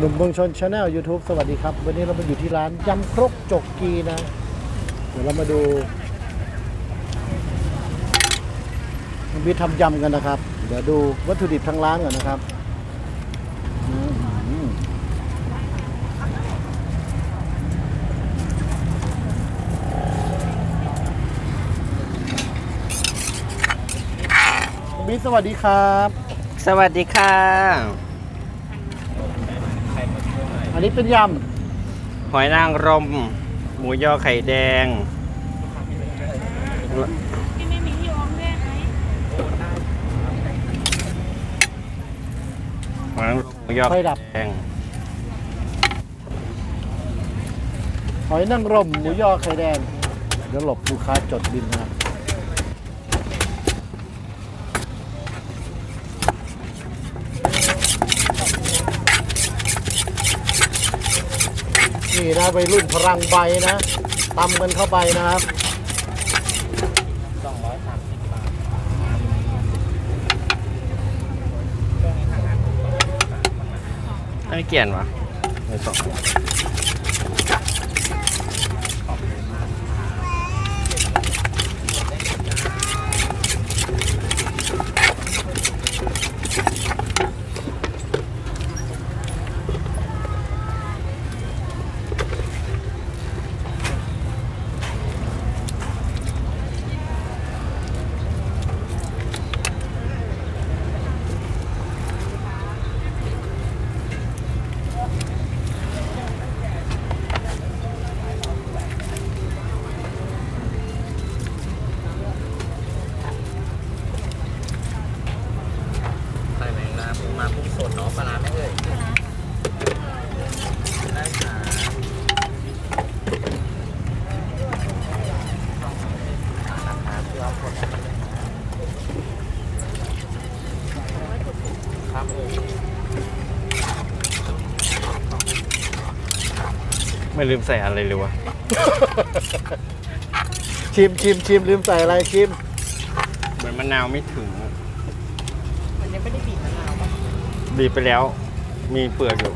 หนุ่มเมืองชนชาแนล YouTube สวัสดีครับ วันนี้เรามาอยู่ที่ร้านยำครกจกกีนะ เดี๋ยวเรามาดูน้ำพริกทำยำกันนะครับ เดี๋ยวดูวัตถุดิบทางร้านก่อนนะครับอืมน้ำพริกสวัสดีครับ สวัสดีค่ะ อันนี้เป็นยหอยนางรม หมูยอไข่แดง ที่ไม่มีที่ออมด้วยไหมหอยนางรมหมูยอำไฟไข่ดับแดงหอยนางรมหมูยอไข่แดงเดี๋ยวหลบลูกค้าจดบินนะครับ นี่นะใบรุ่นพลังใบนะตำกันเข้าไปนะครับไม่เกี่ยนวะไม่สองใส่แมงดาปูมากุ้งสดเนาะปลาร้าไม่เอ่ยได้ค่ะครับ ไม่ลืมใส่อะไรเลยวะ ชิมชิมชิมลืมใส่อะไรชิม เหมือนมะนาวไม่ถึงมันยังไม่ได้บีบมะนาวป่ะบีบไปแล้ว มีเปลือกอยู่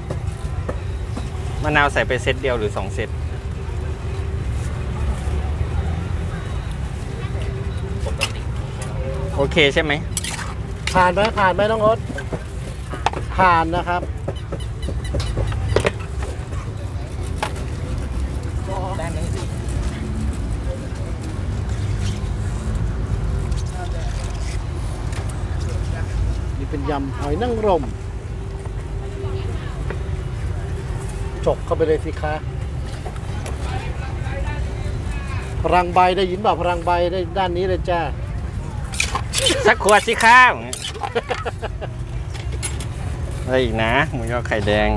มะนาวใส่ไปเซตเดียวหรือสองเซต โอเคใช่ไหม ผ่านไหมผ่านไหมน้องโอ๊ตผ่านนะครับ ได้ไหม นี่เป็น ยำหอยนางรมจกเข้าไปเลยสิคะพลังใบได้ยินเปล่าพลังใบได้ด้านนี้เลยจ้า สักขวดสิข้าวอะไรอีกนะ หมูยอไข่แดง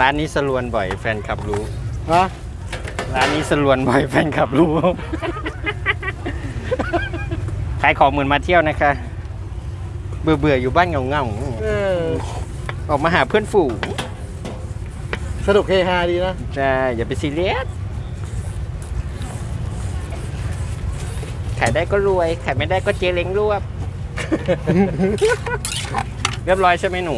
ร้านนี้สลวนบ่อยแฟนคลับรู้ ฮะ ร้านนี้สลวนบ่อยแฟนคลับรู้ ขายของเหมือนมาเที่ยวนะคะ เบื่อเบื่อๆอยู่บ้านเงาเงาเออๆออกมาหาเพื่อนฝูงสนุกเฮฮาดีนะใช่อย่าไปซีเรียสขายได้ก็รวยขายไม่ได้ก็เจเล้งรวบ เรียบร้อยใช่ไหมหนู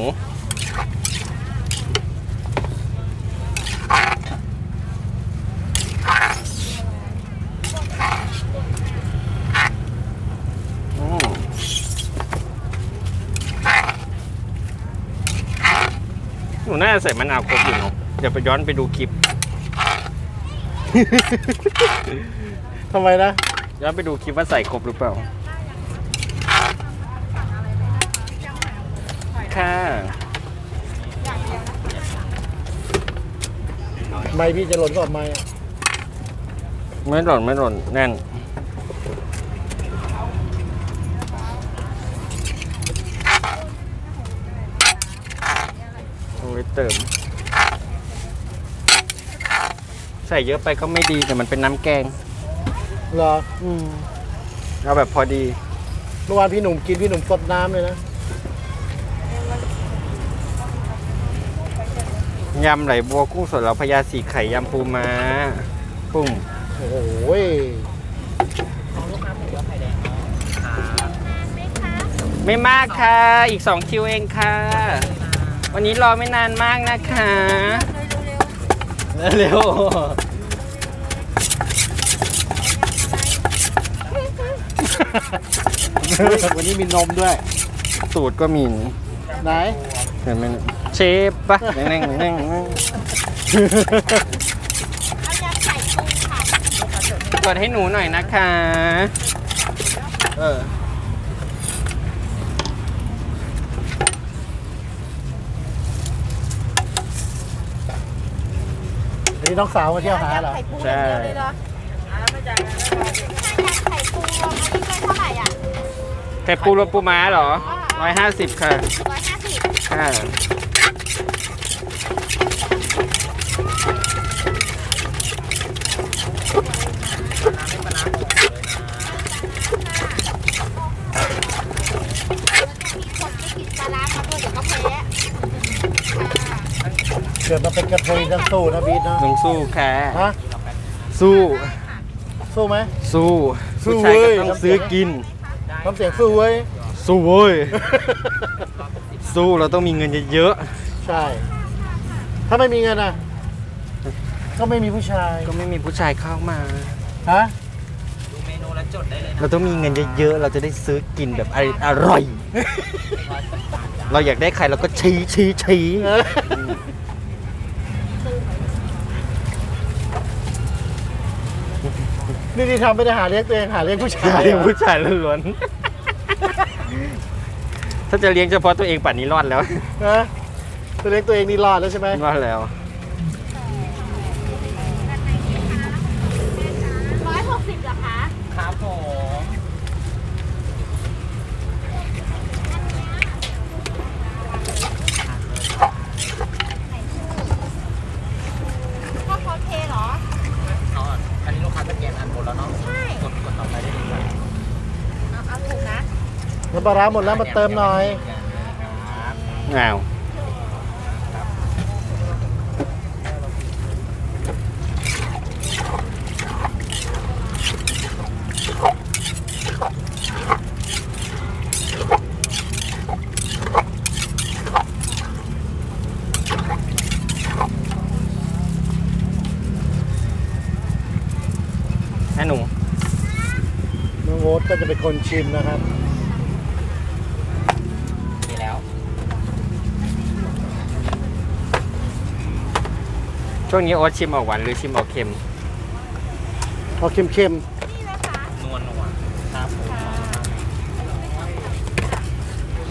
หนูน่าจะใส่มะนาวครบอยู่เนาะเดี๋ยวไปย้อนไปดูคลิป ทำไมนะ ย้อนไปดูคลิปว่าใส่ครบหรือเปล่า ค่ะไม่พี่จะหล่นก่อนไม่อะไม่หล่นไม่หล่นแน่น เอาไว้เติม ใส่เยอะไปก็ไม่ดีแต่มันเป็นน้ำแกงเหรออืมเอาแบบพอดี เมื่อวานพี่หนุ่มกินพี่หนุ่มสดน้ำเลยนะ ยำไหลบัวกุ้งสดเราพญาสีไข่ยำปูม้าปุ้งโอ้โหไม่มากค่ะ อีก2คิวเองค่ะ วันนี้รอไม่นานมากนะคะ เร็ววันนี้มีนมด้วยๆสูตรก็มีไหนเห็นไหมเนี่ยเชฟปะนั่งนั่งนั่งนั่งเอายำไข่กุ้งค่ะกดให้หนูหน่อยนะคะ เออ นี่น้องสาวมาเที่ยวหาเหรอ ไข่ปูอย่างเดียวเลยเหรอถ้ายำไข่ปูรวมอันนี้เลยเท่าไหร่อะ ไข่ปูรสปูม้าเหรอร้อยห้าสิบค่ะร้อยห้าสิบค่ะ มีคนไม่กินปลาร้ามาด้วยเดี๋ยวก็แพ้ เกิดมาเป็นกระเทยต้องสู้นะบีทเนาะต้องสู้ค่ะฮะสู้ สู้ไหม สู้สู้ผู้ชายก็เว้ย ต้องซื้อกิน ทำเสียงสู้เว้ย สู้เว้ย สู้เราต้องมีเงินเยอะใช่ ถ้าไม่มีเงินอะ ก็ไม่มีผู้ชายๆก็ไม่มีผู้ชายเข้ามา ฮะเราต้องมีเงินเยอะๆ เราจะได้ซื้อกินแบบออร่อย เราอยากได้ใครเราก็ชี้ชี้ชี้เออ นี่ที่ทำไม่ได้หาเลี้ยงตัวเองหาเลี้ยงผู้ชายเลี้ยงผู้ชายล้วนๆ ถ้าจะเลี้ยงเฉพาะตัวเองป่านนี้รอดแล้วนะตัวเลี้ยงตัวเองนี่รอดแล้วใช่ไหมรอดแล้ว ร้อยหกสิบเหรอคะ ครับผม ถ้าเขาเทเหรอ เอาอะอันนี้ลูกค้าสแกนอันหมดแล้วเนาะ ใช่ กดกดต่อไปได้เลยครับ เอาเอาถูกนะ น้ำ ปลาร้าหมดแล้วมาเติมหน่อยครับอ้าวแม่หนู น้องโอ๊ตก็จะเป็นคนชิมนะครับ ช่วงนี้โอ๊ตชิมออกหวานหรือชิมออกเค็ม พอเค็มนี่นะคะนวลนวลครับผม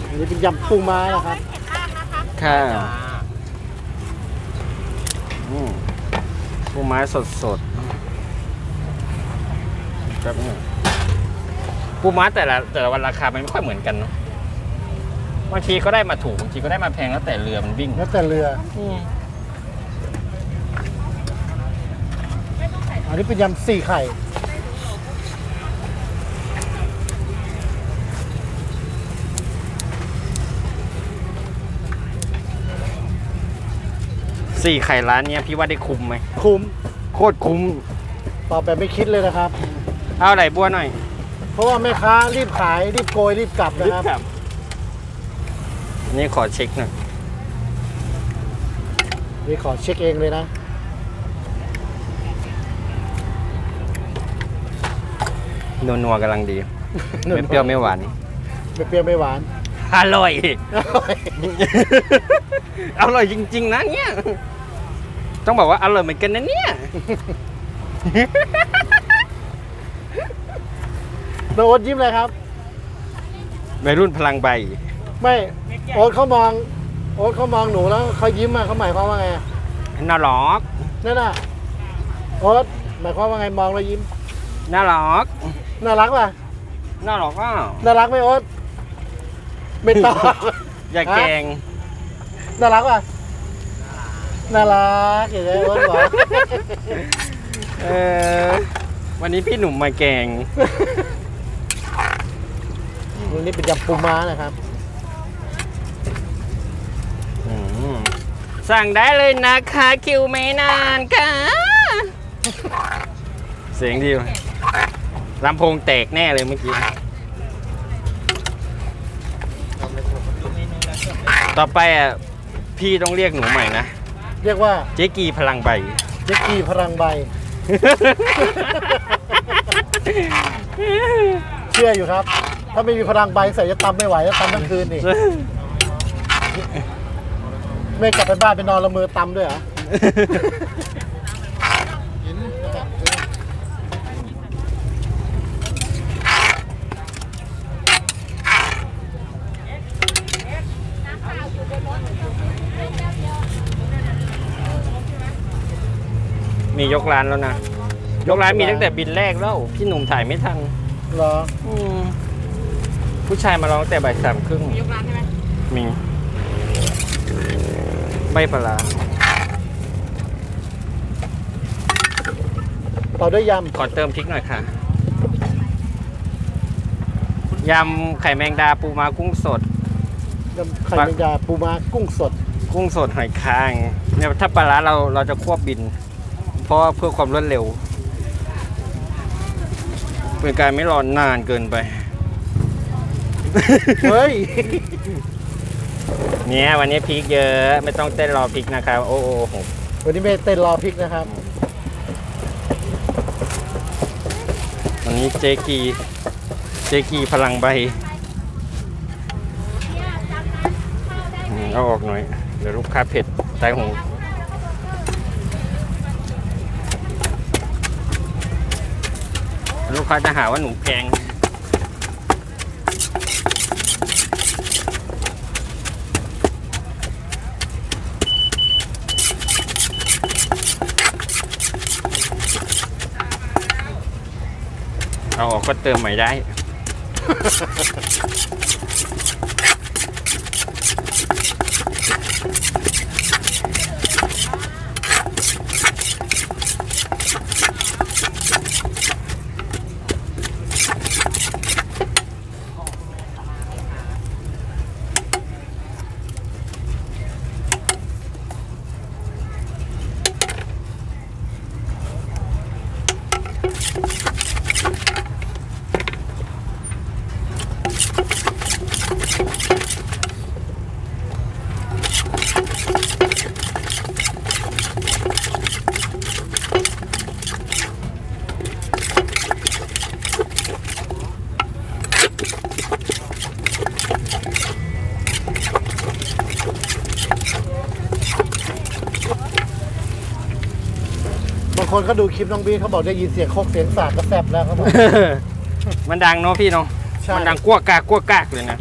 ๆอันนี้เป็นยำปูม้านะครับเผ็ดมากนะคะค่ะจ้าอืมปูม้าสดสดๆครับนี่ปูม้าแต่ละแต่ละวันราคามันไม่ค่อยเหมือนกันเนาะบางทีก็ได้มาถูกบางทีก็ได้มาแพงแล้วแต่เรือมันวิ่ง แล้วแต่เรือ อันนี้เป็นยำสี่ไข่ สี่ไข่ร้านเนี้ยพี่ว่าได้คุ้มไหมคุ้มโคตรคุ้มตอบแบบไม่คิดเลยนะครับ เอาไหลบัวหน่อยเพราะว่าแม่ค้ารีบขายรีบโกยรีบกลับนะครับ นี่ขอเช็คหน่อยนี่ขอเช็คเองเลยนะ นัวนัวๆกำลังดี ไม่เปรี้ยวไม่หวาน ไม่เปรี้ยวไม่หวาน อร่อย อร่อยจริง ๆ นะเนี่ย ต้องบอกว่าอร่อยเหมือนกันนะเนี่ยน้องโอ๊ตยิ้มเลยครับ วัยรุ่นพลังใบ ไม่โอ๊ตเขามอง โอ๊ตเขามองหนูแล้วเขายิ้มอะเขาหมายความว่าไงอะน่ารัก นั่นน่ะโอ๊ตหมายความว่าไงมองแล้วยิ้มน่ารัก น่ารักป่ะ น่ารักอะน่ารักไหมโอ๊ตไม่ตอบ อย่าแกล้งน่ารักป่ะ น่ารักอย่างเงี้ยโอ๊ตบอกเออวันนี้พี่หนุ่มมาแกล้งวันนี้เป็นยำปูม้านะครับ อืมสั่งได้เลยนะคะคิวไม่นานค่ะ เสียงดีว่ะ ลำโพงแตกแน่เลยเมื่อกี้ ต่อไปอะพี่ต้องเรียกหนูใหม่นะ เรียกว่าเจ๊กีพลังใบ เจ๊กีพลังใบ เชื่ออยู่ครับ ถ้าไม่มีพลังใบใส่จะตำไม่ไหวแล้วตำทั้งคืนนี่ไม่กลับไปบ้านไปนอนละเมอตำด้วยเหรอ ยกร้านแล้วนะ ยกร้านมีตั้งแต่บินแรกแล้ว พี่หนุ่มถ่ายไม่ทันเหรออืมผู้ชายมาร้องแต่บ่ายสามครึ่งยกร้านใช่ไหมมีไม่ปลาร้าต่อด้วยยขอเติมพริกหน่อยค่ะ ยำไข่แมงดาปูม้ากุ้งสดำยำไข่แมงดาปูม้ากุ้งสด กุ้งสดหอยคางเนี่ยถ้าปลาร้าเราเราจะควบบิน เพราะว่าเพื่อความรวดเร็ว เป็นการไม่รอนนานเกินไป เฮ้ย เนี่ยวันนี้พริกเยอะไม่ต้องเต้นรอพริกนะครับ โอ้โหวันนี้ไม่เต้นรอพริกนะครับ วันนี้เจกีเจกีพลังใบอืมเอาออกหน่อย เดี๋ยวลูกค้าเผ็ดตายห ลูกค้าจะหาว่าหนูแพงเอาออกก็เติมใหม่ได้ คนเขาดูคลิปน้องบีเขาบอกได้ยินเสียงโคกเสียงสากก็แซ่บแล้วเขาบอก มันดังเนาะพี่เนาะ ใช่ มันดังกั้วกากกั้วกากเลยนะ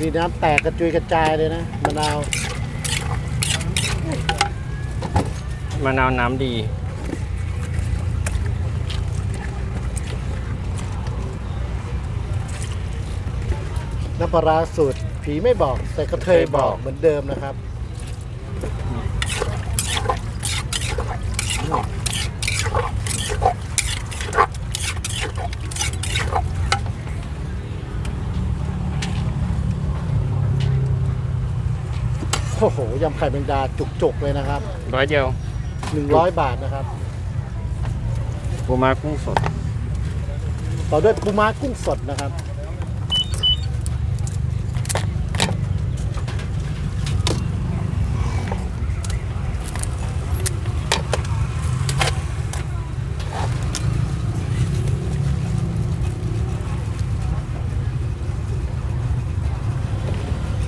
บีบีน้ำแตกกระจุยกระจายเลยนะมะนาวมะนาวน้ำดีน้ำปลาร้าสูตรผีไม่บอกแต่กระเทยบอกเหมือนเดิมนะครับ ยำไข่แมงดาจุกๆเลยนะครับร้อยเดียว100บาทนะครับปูม้ากุ้งสด ต่อด้วยปูม้ากุ้งสดนะครับ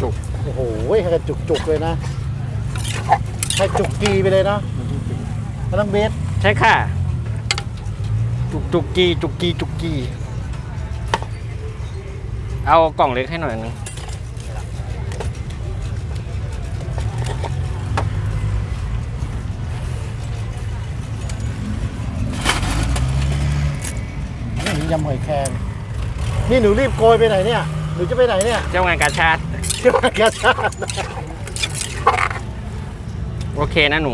จุกโอ้โหให้กันจุกๆเลยนะให้จุ กกีไปเลยนะพลังเบสใช่ค่ะ จุกจุกกี้จุกกี้จุกกี้เอากล่องเล็กให้หน่อยนึงนี่ยำหอยแครงนี่หนูรีบโกยไปไหนเนี่ย หนูจะไปไหนเนี่ย เจ้างานกาชาติ เที่ยวงานกาชาติ โอเคนะหนู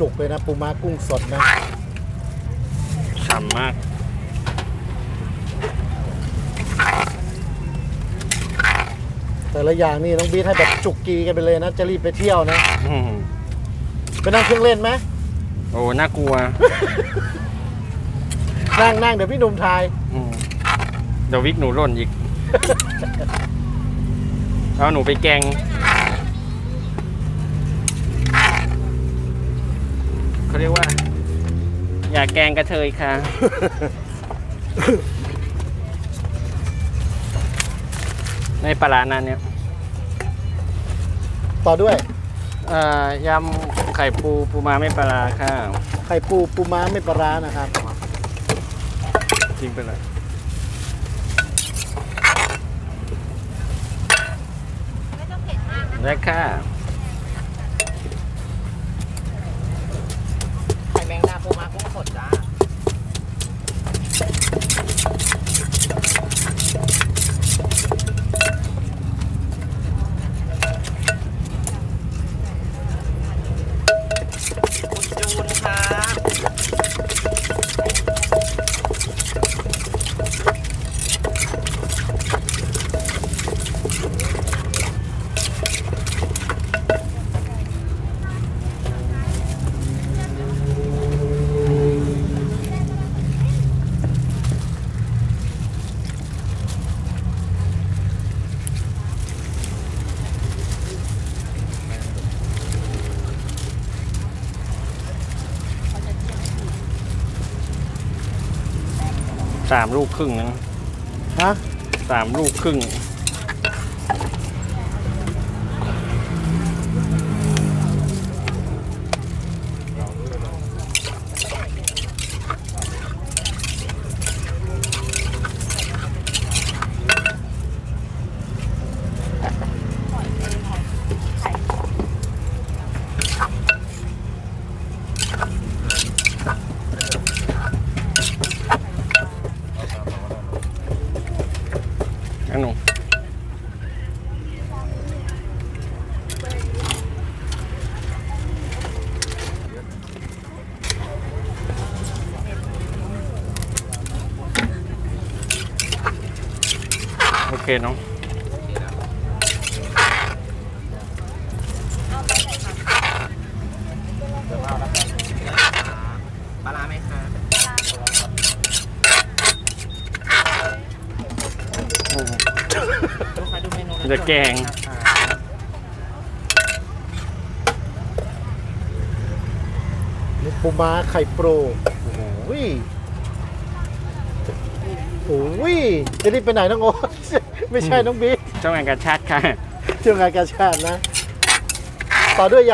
จุกๆเลยนะปูม้ากุ้งสดนะ ฉ่ำมาก แต่ละอย่างนี่น้องบีทให้แบบจุกกีกันไปเลยนะ จะรีบไปเที่ยวนะอืมไปนั่งเครื่องเล่นไหมโอ้น่ากลัวนั่งนั่งเดี๋ยวพี่หนุ่มทาย อืมเดี๋ยววิกหนูหล่นอีก เอาหนูไปแกง เขาเรียกว่า อย่าแกงกระเทยค่ะ ในปลาร้านั้นเนี่ย ต่อด้วยเอ่อยำไข่ปูปูมาไม่ปลาร้าค่ะไข่ปูปูม้าไม่ปลาร้านะครับ ทิ้งไปเลยไม่ต้องเผ็ดมากนะได้ค่ะ ไข่แมงดาปูม้ากุ้งสดจ้า คุณจูนค่ะ สามลูกครึ่งนะฮะสามลูกครึ่ง เคเนาะปลาร้าไหมคะอืมลูกค้าดูเมนูจะแกง นี่ปูม้าไข่โปรโอ้โหโอ้ยจะรีบไปไหนน้องโอ๊ต ไม่ใช่น้องบีเจ้างานกาชาติค่ะ เที่ยวงานกาชาตินะ ต่อด้วยย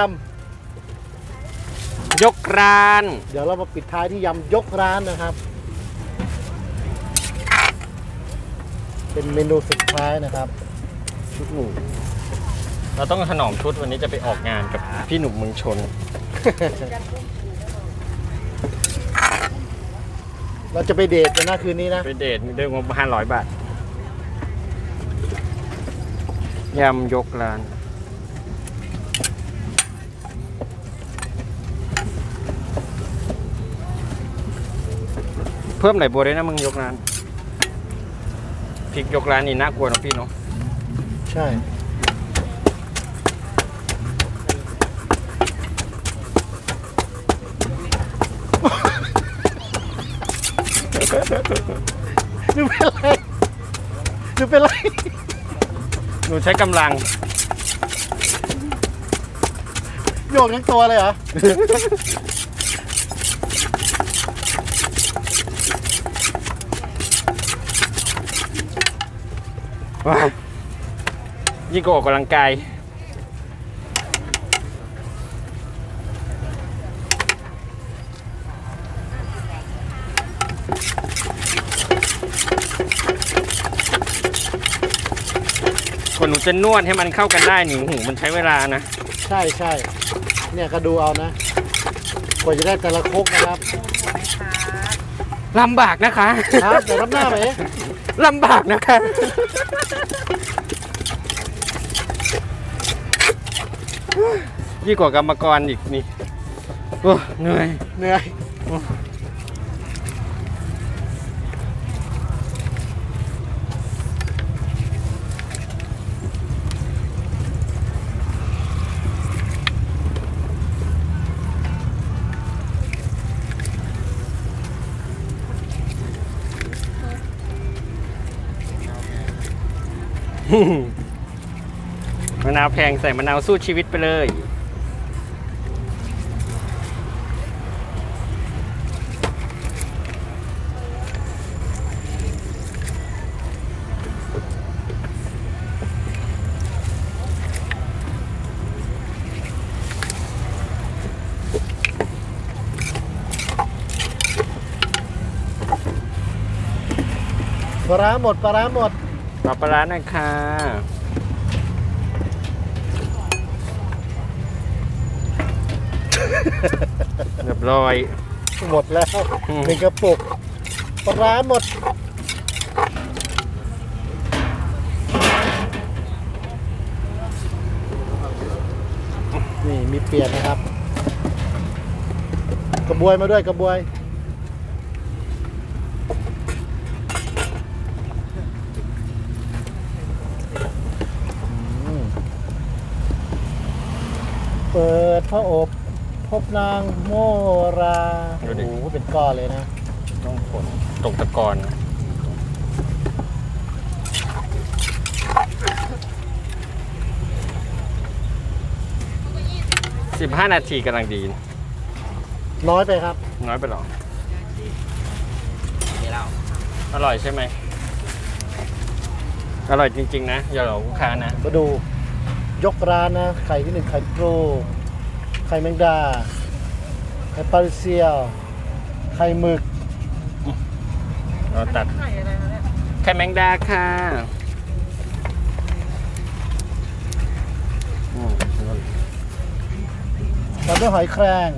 ยกร้านำ เดี๋ยวเรามาปิดท้ายที่ยำยกร้านนะครับ เป็นเมนูสุดท้ายนะครับชุดหมูเราต้องถนอมชุดวันนี้จะไปออกงานกับพี่หนุ่มเมืองชน เราจะไปเดทกันนะคืนนี้นะ ไปเดทมีด้วยงบห้าร้อยบาท ยำยกร้าน เพิ่มไหลบัวด้วยนะมึงยกร้านพริกยกร้านนี่น่ากลัวเนอะพี่เนาะใช่ดูเป็นไรดูเป็นไร หนูใช้กำลัง โยกทั้งตัวเลยเหรอ ยิ่งกว่าออกกำลังกาย จะนวดให้มันเข้ากันได้นี่หูมันใช้เวลานะใช่ใช่เนี่ยก็ดูเอานะ กว่าจะได้แต่ละครกนะครับลำบากนะคะครับแต่รับหน้าไหมลำบากนะคะยิ่งกว่ากรรมกรอีกนี่โอ้เหนื่อยเหนื่อย มะนาวแพงใส่มะนาวสู้ชีวิตไปเลย ปลาร้าหมดปลาร้าหมด ปลาปลาร้านะคะเรียบร้อย หมดแล้วอืม หนึ่งกระปุกปลาร้าหมดนี่มีเปลี่ยนนะครับ กระบวยมาด้วยกระบวย อืมเปิ ดพระอบพบนางโมราดูโอ้ดิ โหเป็นก้อนเลยนะต้องผลตกตะกอนนะสิบห้านาทีกำลังดี น้อยไปครับ น้อยไปหรอนี่เราอร่อยใช่ไหม อร่อยจริง ๆ นะ อย่าหลอกลูกค้านะ มาดูยกร้านนะไข่ที่หนึ่งไข่โกร ไข่แมงดา ไข่ปลาริเซียว ไข่หมึก เราตัดไข่แมงดาค่ะอืมตามด้วยหอยแครง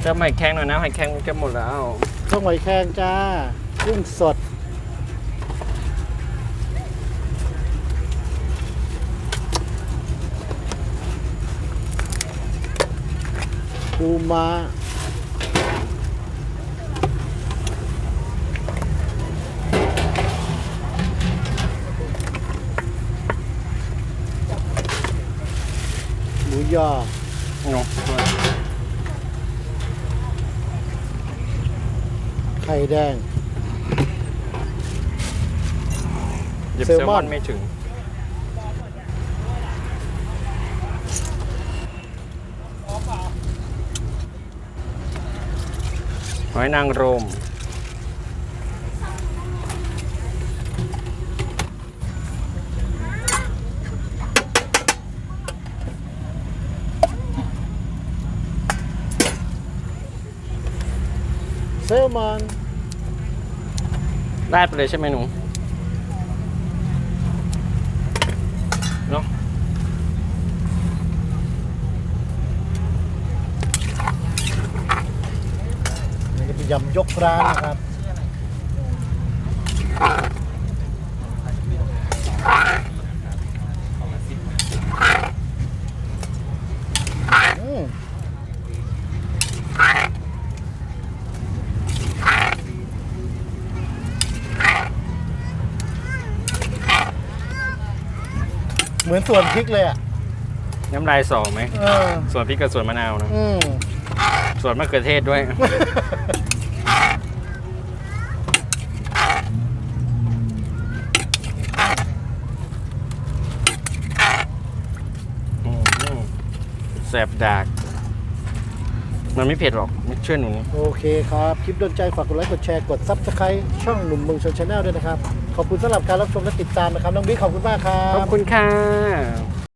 เจะหอยแข็งหน่อยนะหอยแข็งมันจะหมดแล้วต้มหอยแครงจ้า กุ้งสด ปูม้าหมูยอเนาะไข่แดง หยิบแซแซลลมมออนนไม่ถึง หอยนางรมเซลมอนได้ไปเลยใช่ไหมหนู เนาะ นี่จะเป็น ยำยกร้านนะครับอืมเหมือนส่วนพริกเลยอะ น้ำลายสองไหม เออ ส่วนพริกกับส่วนมะนาวนะ อืม ส่วนมะเขือเทศด้วย อืมแส บดากมันไม่เผ็ดหรอกไม่เชื่อหนูนี่โอเคครับ คลิปโดนใจฝากกดไลค์กดแชร์กดซับสไครต์ช่องหนุ่มเมืองชนชาแนลด้วยนะครับ ขอบคุณสำหรับการรับชมและติดตามนะครับ น้องบิ๊กขอบคุณมากครัขอบบคุณค่ะ